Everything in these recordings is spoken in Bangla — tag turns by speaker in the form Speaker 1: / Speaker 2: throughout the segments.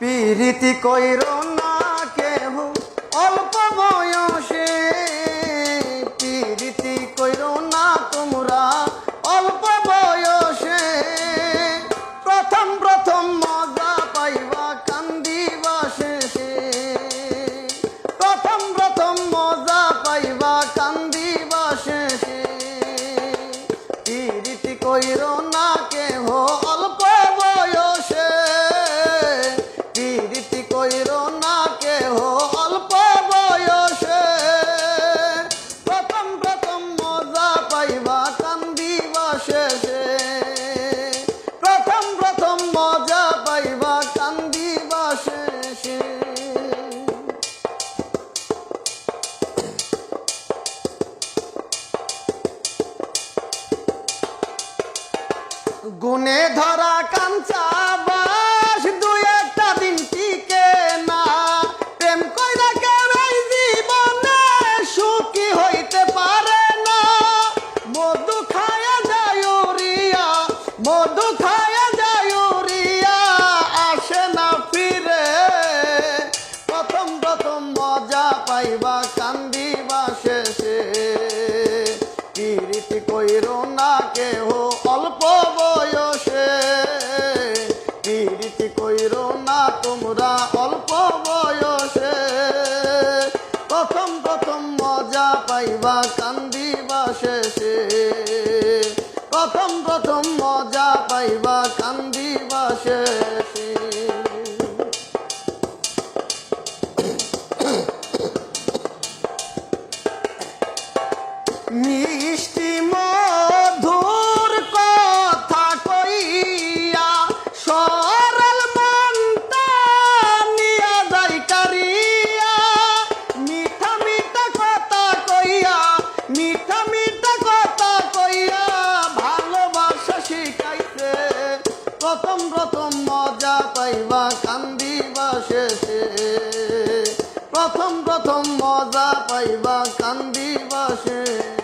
Speaker 1: পিরিতি কইরো গুনে ধরা কাঞ্চা। পীড়িতি কইরো না তোমরা অল্প বয়সে। প্রথম প্রথম মজা পাইবা কান প্রথম প্রথম মজা পাইবা কান্দিবা শেষে। প্রথম প্রথম মজা পাইবা কান্দিবা শেষে।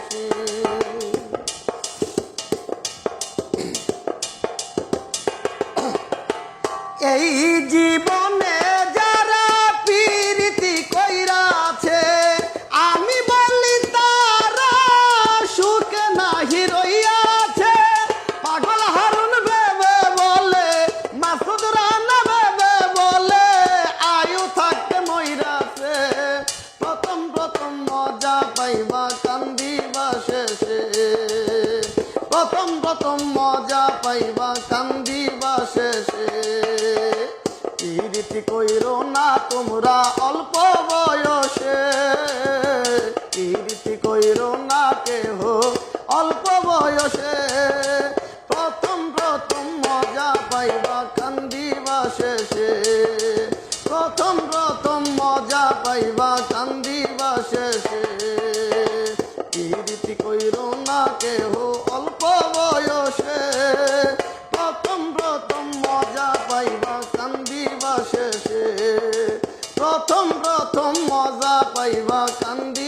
Speaker 1: প্রথম প্রথম মজা পাইবা, কান্দিবা শেষে। রীতি কইর না তোমরা অল্প বয়সে। রীতি কইর না কেহ অল্প বয়সে। প্রথম প্রথম মজা পাইবা, কান্দিবা শেষে। প্রথম প্রথম মজা পাইবা, কান্দিবা শেষে। রীতি কইর না কেহ প্রথম মজা পাইবা কান্দি